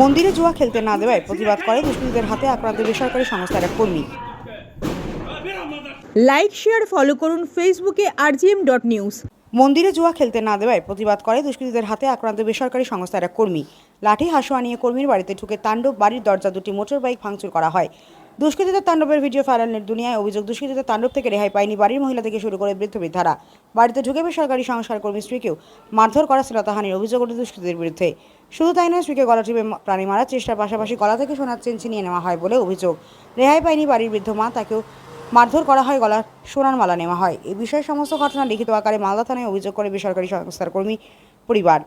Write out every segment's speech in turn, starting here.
মন্দিরে জুয়া খেলতে না দেওয়ায় প্রতিবাদ করে দুষ্কৃতীদের হাতে আক্রান্ত বেসরকারি সংস্থার এক কর্মী। লাইক শেয়ার ফলো করুন ফেসবুকে আরজিএম ডট নিউজ। মন্দিরে জুয়া খেলতে না দেওয়ায় প্রতিবাদ করে দুষ্কৃতীদের হাতে আক্রান্ত বেসরকারি সংস্থার এক কর্মী। লাঠি হাসুয়া নিয়ে কর্মীর বাড়িতে ঢুকে তাণ্ডব বাড়ির দরজা দুটি মোটর বাইক ভাঙচুর করা হয়। দুষ্কৃতীদের তাণ্ডবের ভিডিও ফাইরালের দুনিয়ায়, অভিযোগ দুষ্কৃতীদের তাণ্ডব থেকে রেহাই পায়নি বাড়ির মহিলা থেকে শুরু করে বৃদ্ধ বৃদ্ধারা। বাড়িতে ঢুকে বেসরকারি সংস্কার কর্মী স্ত্রীকেও মারধর করা শ্রীলতাহানির অভিযোগ ওঠে দুষ্কৃতীদের বিরুদ্ধে। শুধু তাই নয়, স্ত্রীকে গলা টিপে প্রাণী মারার চেষ্টার পাশাপাশি গলা থেকে সোনার চেন ছিনিয়ে নেওয়া হয় বলে অভিযোগ। রেহাই পায়নি বাড়ির বৃদ্ধ মা, তাকেও মারধর করা হয় গলার সোনার মালা নেওয়া হয়। এই বিষয়ে সমস্ত ঘটনা লিখিত আকারে মালদা থানায় অভিযোগ করে বেসরকারি সংস্থার কর্মী পরিবার।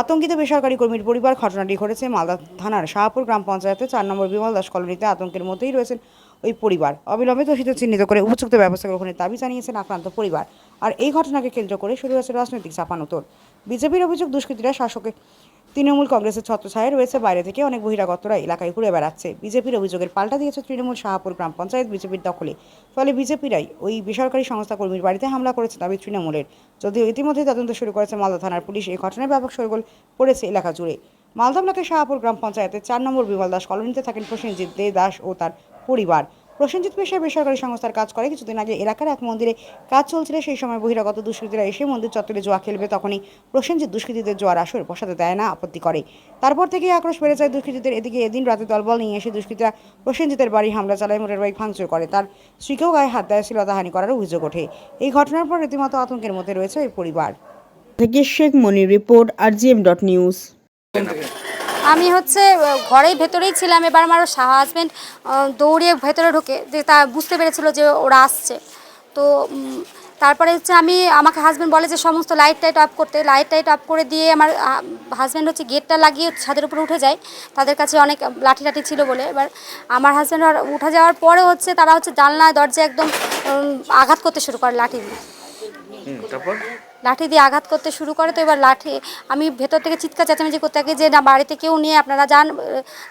আতঙ্কিত বেসরকারি কর্মীর পরিবার ঘটনাটি ঘটেছে মালদা থানার শাহপুর গ্রাম পঞ্চায়েতের চার নম্বর বিমল দাস কলোনিতে আতঙ্কের মধ্যেই রয়েছেন ওই পরিবার। অবিলম্বে দোষিত চিহ্নিত করে উপযুক্ত ব্যবস্থা গ্রহণের দাবি জানিয়েছেন আক্রান্ত পরিবার। আর এই ঘটনাকে কেন্দ্র করে শুরু হয়েছে রাজনৈতিক চাপানোতর বিজেপির অভিযোগ, দুষ্কৃতীরা শাসকের তৃণমূল কংগ্রেসের ছত্রছায়া রয়েছে বাইরে থেকে অনেক বহিরাগতরা এলাকায় ঘুরে বেড়াচ্ছে। বিজেপির অভিযোগের পাল্টা দিয়েছে তৃণমূল শাহপুর গ্রাম পঞ্চায়েত বিজেপির দখলে। ফলে বিজেপিরাই ওই বেসরকারি সংস্থা কর্মীর বাড়িতে হামলা করেছে দাবি তৃণমূলের। যদিও ইতিমধ্যেই তদন্ত শুরু করেছে মালদা থানার পুলিশ এই ঘটনায় ব্যাপক সরগোল পড়েছে এলাকা জুড়ে। মালদা ব্লকের শাহপুর গ্রাম পঞ্চায়েতের চার নম্বর বিমল দাস কলোনিতে থাকেন প্রসেনজিৎ দে দাস ও তার পরিবার। প্রসেনজিৎ পেশায় বেসরকারি সংস্থার কাজ করে। কিছুদিন আগে এলাকার এক মন্দিরে কাজ চলছিল। সেই সময় বহিরাগত দুষ্কৃতীরা এসে মন্দির চত্বরে জোয়া খেলবে। তখনই প্রসেনজিৎ দুষ্কৃতীদের জোয়ার আসর বসাতে দেয় না, আপত্তি করে। তারপর থেকেই আক্রোশ বেড়ে যায় দুষ্কৃতীদের। এদিকে এদিন রাতে দলবল নিয়ে এসে দুষ্কৃতীরা প্রসেনজিতের বাড়ি হামলা চালায়। মোটর বাইক ভাঙচুর করে। তার স্ত্রীকেও গায়ে হাত দেয়। শ্লীলতাহানি করার অভিযোগ ওঠে। এই ঘটনার পর রীতিমতো আতঙ্কের মধ্যে রয়েছে ওই পরিবার। থেকে Sheikh Monir report, RGM dot news. আমি হচ্ছে ঘরেই ভেতরেই ছিলাম। এবার আমার হাজব্যান্ড দৌড়িয়ে ভেতরে ঢুকে, যে তা বুঝতে পেরেছিল যে ওরা আসছে। তো তারপরে হচ্ছে আমি, আমাকে হাজব্যান্ড বলে যে সমস্ত লাইট টাইট অফ করতে। লাইট টাইট অফ করে দিয়ে আমার হাজব্যান্ড হচ্ছে গেটটা লাগিয়ে ছাদের উপরে উঠে যায়। তাদের কাছে অনেক লাঠি টাঠি ছিল বলে। এবার আমার হাজব্যান্ড উঠে যাওয়ার পরে হচ্ছে তারা হচ্ছে জানলায় দরজা একদম আঘাত করতে শুরু করে লাঠি দিয়ে। লাঠি দিয়ে আঘাত করতে শুরু করে তো এবার লাঠি আমি ভেতর থেকে চিৎকার চেঁচামেচি করতে থাকি যে না বাড়িতে কেউ নিয়ে আপনারা যান।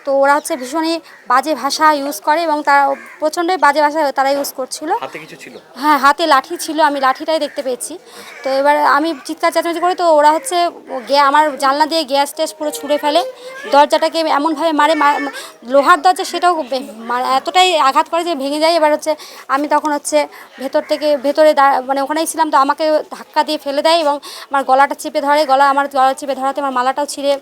তো ওরা হচ্ছে ভীষণই বাজে ভাষা ইউজ করে এবং তারা প্রচণ্ডই বাজে ভাষা তারা ইউজ করছিল। হাতে কিছু ছিল? হ্যাঁ হাতে লাঠি ছিল আমি লাঠিটাই দেখতে পেয়েছি। তো এবার আমি চিৎকার চেঁচামেচি করি তো ওরা হচ্ছে গে আমার জানলা দিয়ে গ্যাস ট্যাস পুরো ছুঁড়ে ফেলে। দরজাটাকে এমনভাবে মারে লোহার দরজা সেটাও এতটাই আঘাত করে যে ভেঙে যায়। এবার হচ্ছে আমি তখন হচ্ছে ভেতর থেকে ভেতরে মানে ওখানেই ছিলাম তো আমাকে ধাক্কা দিয়ে ফেলে দেয় এবং আমার গলাটা চেপে ধরে গলা আমার গলা চেপে ধরাতে আমার মালাটাও ছিঁড়ে।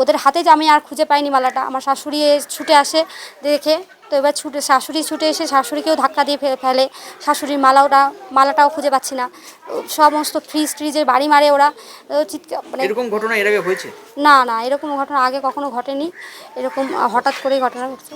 ওদের হাতে যে আমি আর খুঁজে পাইনি মালাটা আমার শাশুড়ি ছুটে আসে দেখে। তো এবার ছুটে শাশুড়ি ছুটে এসে শাশুড়িকেও ধাক্কা দিয়ে ফেলে। শাশুড়ির মালাওটা মালাটাও খুঁজে পাচ্ছি না। সমস্ত ফ্রিজ ট্রিজের বাড়ি মারে ওরা। চিৎকার মানে এরকম ঘটনা এর আগে হয়েছে? না না এরকম ঘটনা আগে কখনো ঘটেনি। এরকম হঠাৎ করেই ঘটনা ঘটছে।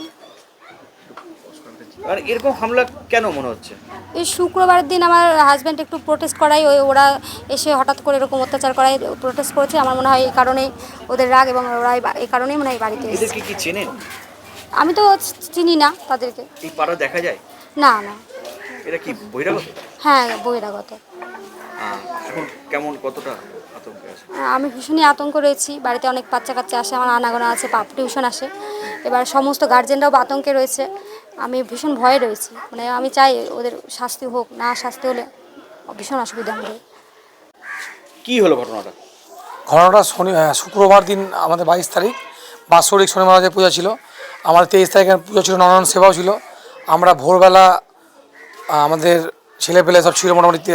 আর এরকম হামলা কেন মনে হচ্ছে? এই শুক্রবারের দিন আমার হাজব্যান্ড একটু প্রোটেস্ট করাই ওই ওরা এসে হঠাৎ করে এরকম অত্যাচার করাই প্রোটেস্ট করেছে। আমার মনে হয় এই কারণেই ওদের রাগ এবং ওরা এই কারণেই মনে হয় বাড়িতে এসেছে। এদেরকে কি চেনেন? আমি তো চিনি না তাদেরকে। এই পাড়া দেখা যায়? না না। এরা কি বহিরাগত? হ্যাঁ বহিরাগত। আহ, এখন কেমন কতটা আতঙ্কে আছে? আমি ভীষণই আতঙ্ক রয়েছি। বাড়িতে অনেক বাচ্চা কাচ্চা আসে আমার আনাগোনা আছে পাপ টিউশন আসে। এবার সমস্ত গার্জেনরাও আতঙ্কে রয়েছে। আমি ভীষণ ভয়ে রয়েছি। মানে আমি চাই ওদের শাস্তি হোক না শাস্তি হলে ভীষণ অসুবিধা আমাদের কি হলো ঘটনাটা? ঘটনাটা শনি শুক্রবার দিন আমাদের বাইশ তারিখ বাৎসরিক শনি মহারাজের পূজা ছিল। আমাদের তেইশ তারিখের পুজো ছিল নারায়ণ সেবাও ছিল। আমরা ভোরবেলা আমাদের ছেলেপেলে সব ছিল মোটামুটি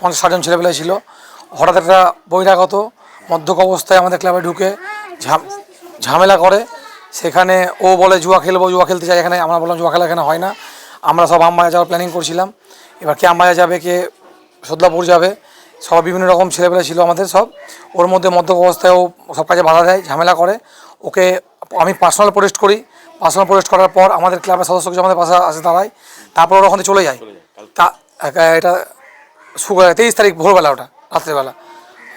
পঞ্চাশ ষাটজন ছেলেপেলে ছিল। হঠাৎ একটা বহিরাগত মদ্যক অবস্থায় আমাদের ক্লাবে ঢুকে ঝাম- ঝামেলা করে। সেখানে ও বলে জুয়া খেলব জুয়া খেলতে চাই এখানে আমরা বললাম জুয়া খেলা এখানে হয় না। আমরা সব আমবাজা যাওয়ার প্ল্যানিং করছিলাম। এবার কে আমবাজা যাবে কে সদলাপুর যাবে সব বিভিন্ন রকম ছেলেপেলে ছিল আমাদের সব। ওর মধ্যে মদ্যপ অবস্থায় ও সব কাজে বাধা দেয় ঝামেলা করে। ওকে আমি পার্সোনাল প্রোটেস্ট করি। পার্সোনাল প্রোটেস্ট করার পর আমাদের ক্লাবের সদস্য কিছু আমাদের পাশে আসে দাঁড়ায়। তারপর ওরা ওখানে চলে যায়। তা এটা তেইশ তারিখ ভোরবেলা ওটা রাত্রেবেলা।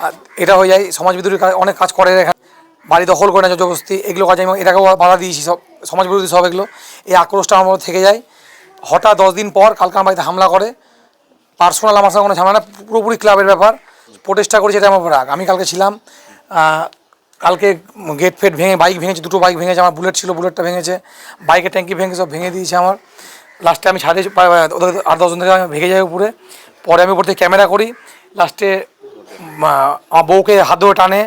আর এটা হয়ে যায় সমাজ বিদ্রোহী অনেক কাজ করে এখানে। বাড়ি দখল করে না জবরদস্তি, এগুলো কাজে আমি এটাকেও বাধা দিয়েছি সব সমাজ বিরোধী সব এগুলো। এই আক্রোশটা আমার থেকে যায়। হঠাৎ দশ দিন পর কালকে আমার বাড়িতে হামলা করে। পার্সোনাল আমার সঙ্গে কোনো ঝামেলা পুরোপুরি ক্লাবের ব্যাপার। প্রোটেস্টটা করেছি এটা আমার রাগ। আমি কালকে ছিলাম কালকে গেট ফেট ভেঙে, বাইক ভেঙেছে, দুটো বাইক ভেঙেছে, আমার বুলেট ছিল, বুলেটটা ভেঙেছে। বাইকের ট্যাঙ্কি ভেঙে, সব ভেঙে দিয়েছে আমার। লাস্টে আমি ছাড়ে ওদের আট দশজন থেকে আমি ভেঙে যাই উপরে। পরে আমি উপর থেকে ক্যামেরা করি। লাস্টে আমার বউকে হাত ধরে টানে।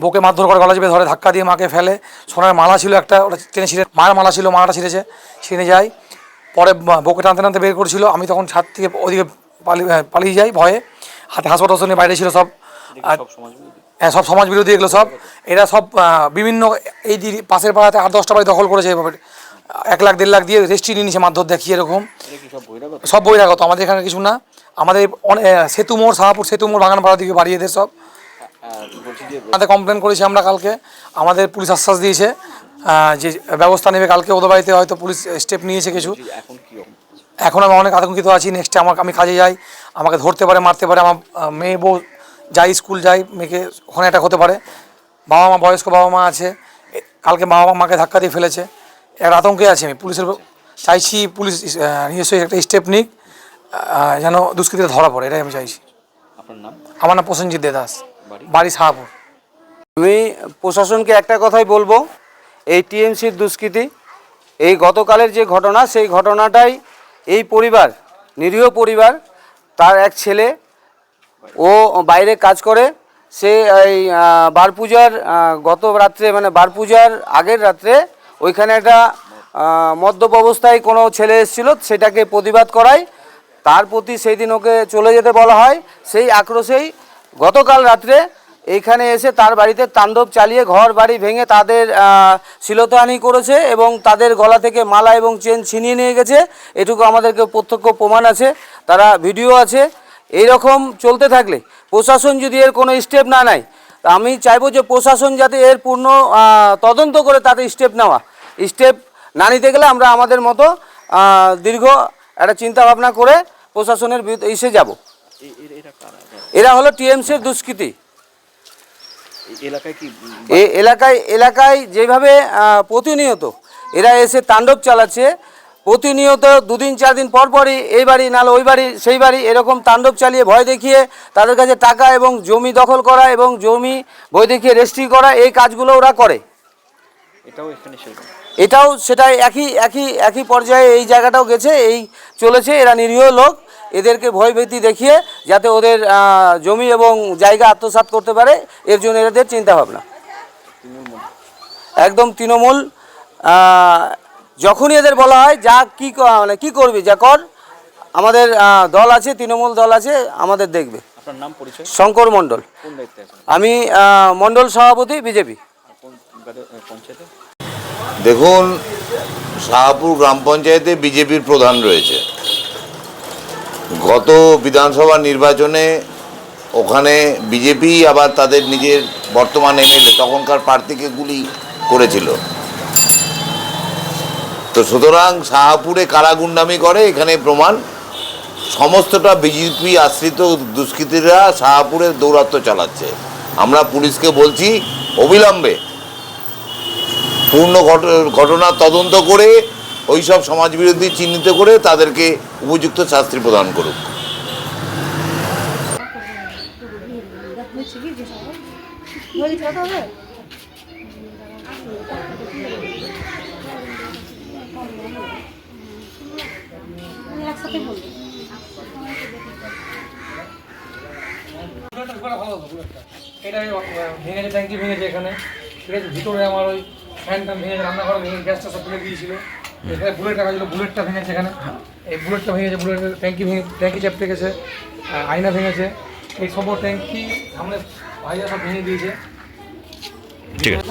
বউকে মারধর করে গলা চেপে ধরে ধাক্কা দিয়ে মাকে ফেলে। সোনার মালা ছিল একটা ওটা টেনে ছিঁড়ে মায়ের মালা ছিল মালাটা ছিঁড়েছে। ছিঁড়ে যায়। পরে বা- বউকে টানতে টানতে বের করেছিল। আমি তখন ছাদ থেকে ওদিকে পালিয়ে পালিয়ে যাই ভয়ে। হাতে হাসপাতাল নিয়ে বাইরে ছিল সব। হ্যাঁ সব সমাজ বিরোধী এগুলো সব। এরা সব বিভিন্ন এই দি- পাশের পাড়াতে আট দশটা বাড়ি দখল করেছে এভাবে। এক লাখ দেড় লাখ দিয়ে রেস্ট্রি নিয়ে নিচ্ছে মারধর দেখিয়ে এরকম। সব বহিরাগত? সব বহিরাগত। আমাদের এখানে কিছু না। আমাদের অনেক সেতু মোড় শাহপুর সেতু মোড় বাগানপাড়া দিকে বাড়ি এদের সব। আমাদের কমপ্লেন করেছি আমরা কালকে। আমাদের পুলিশ আশ্বাস দিয়েছে যে ব্যবস্থা নেবে কালকে ওদের বাড়িতে হয়তো পুলিশ স্টেপ নিয়েছে কিছু। এখন আমি অনেক আতঙ্কিত আছি নেক্সটে আমার আমি কাজে যাই আমাকে ধরতে পারে মারতে পারে আমার মেয়ে বউ যাই স্কুল যাই মেয়েকে ওখানে অ্যাটাক হতে পারে। বাবা মা বয়স্ক বাবা মা আছে কালকে বাবা মা মাকে ধাক্কা দিয়ে ফেলেছে। একটা আতঙ্কে আছি আমি। পুলিশের চাইছি পুলিশ নিজস্ব একটা স্টেপ নিক যেন দুষ্কৃতীরা ধরা পড়ে এটাই আমি চাইছি। আমার নাম প্রসেনজিৎ দে দাস। বাড়ি? শাহপুর আমি প্রশাসনকে একটা কথাই বলব, এই টিএমসির দুষ্কৃতি, এই গতকালের যে ঘটনা, সেই ঘটনাটাই এই পরিবার, নিরীহ পরিবার, তার এক ছেলে, ও বাইরে কাজ করে, সে এই বার পূজার গত রাত্রে মানে বার পূজার আগের রাত্রে, ওইখানে একটা মদ্যপ অবস্থায় কোনো ছেলে এসেছিল, সেটাকে প্রতিবাদ করায়, তার প্রতি সেই দিন ওকে চলে যেতে বলা হয়, সেই আক্রোশেই গতকাল রাত্রে এইখানে এসে তার বাড়িতে তাণ্ডব চালিয়ে ঘর বাড়ি ভেঙে তাদের আহ, শ্লীলতাহানি করেছে এবং তাদের গলা থেকে মালা এবং চেন ছিনিয়ে নিয়ে গেছে। এটুকু আমাদেরকে প্রত্যক্ষ প্রমাণ আছে তারা ভিডিও আছে। এই রকম চলতে থাকলে প্রশাসন যদি এর কোনো স্টেপ না নেয় আমি চাইব যে প্রশাসন যাতে এর পূর্ণ তদন্ত করে তাতে স্টেপ নেওয়া। স্টেপ না নিতে গেলে আমরা আমাদের মতো দীর্ঘ একটা চিন্তা ভাবনা করে প্রশাসনের এসে যাব। এরা হলো টিএমসির দুষ্কৃতী। এলাকায় কি এলাকায় এলাকায় যেভাবে প্রতিনিয়ত এরা এসে তাণ্ডব চালাচ্ছে প্রতিনিয়ত দুদিন চার দিন পর পরই এই বাড়ি নাহলে ওই বাড়ি সেই বাড়ি এরকম তাণ্ডব চালিয়ে ভয় দেখিয়ে তাদের কাছে টাকা এবং জমি দখল করা এবং জমি ভয় দেখিয়ে রেজিস্ট্রি করা এই কাজগুলো ওরা করে। এটাও এখানে এটাও সেটাই একই একই একই পর্যায়ে এই জায়গাটাও গেছে এই চলেছে এরা নিরীহ লোক। এদেরকে ভয়ভীতি দেখিয়ে যাতে ওদের জমি এবং জায়গা আত্মসাৎ করতে পারে এর জন্য এদের চিন্তা ভাবনা। একদম তৃণমূল যখনই এদের বলা হয় যা কি মানে কি করবি যা কর। আমাদের দল আছে তৃণমূল দল আছে আমাদের দেখবে। নাম পরিচয়? শঙ্কর মণ্ডল। আমি মণ্ডল সভাপতি বিজেপি। দেখুন শাহপুর গ্রাম পঞ্চায়েতে বিজেপির প্রধান রয়েছে। গত বিধানসভা নির্বাচনে ওখানে বিজেপি আবার তাদের নিজের বর্তমান এমএলএ তখনকার প্রার্থীকে গুলি করেছিল। তো সুতরাং শাহপুরে কারা গুন্ডামি করে এখানে প্রমাণ? সমস্তটা বিজেপি আশ্রিত দুষ্কৃতীরা শাহপুরে দৌরাত্ম্য চালাচ্ছে। আমরা পুলিশকে বলছি, অবিলম্বে পূর্ণ ঘট- ঘটনা তদন্ত করে ওই সব সমাজবিরোধী চিহ্নিত করে তাদেরকে উপযুক্ত শাস্তি প্রদান করুক। ভেঙেছে ট্যাঙ্কি ভেঙেছে এখানে। ঠিক আছে, ভিতরে আমার ওই ফ্যানটা ভেঙেছে, রান্নাঘর ভেঙে গ্যাসটা সব ফেলে দিয়েছিল। এখানে বুলেট রাখা ছিল বুলেটটা ভেঙেছে এখানে। এই বুলেটটা ভেঙেছে বুলেটের ট্যাঙ্কি ভেঙে ট্যাঙ্কি চেপটে গেছে আয়না ভেঙেছে। এই সব ট্যাঙ্কি সামনে ভাইয়া সব ভেঙে দিয়েছে। ঠিক আছে।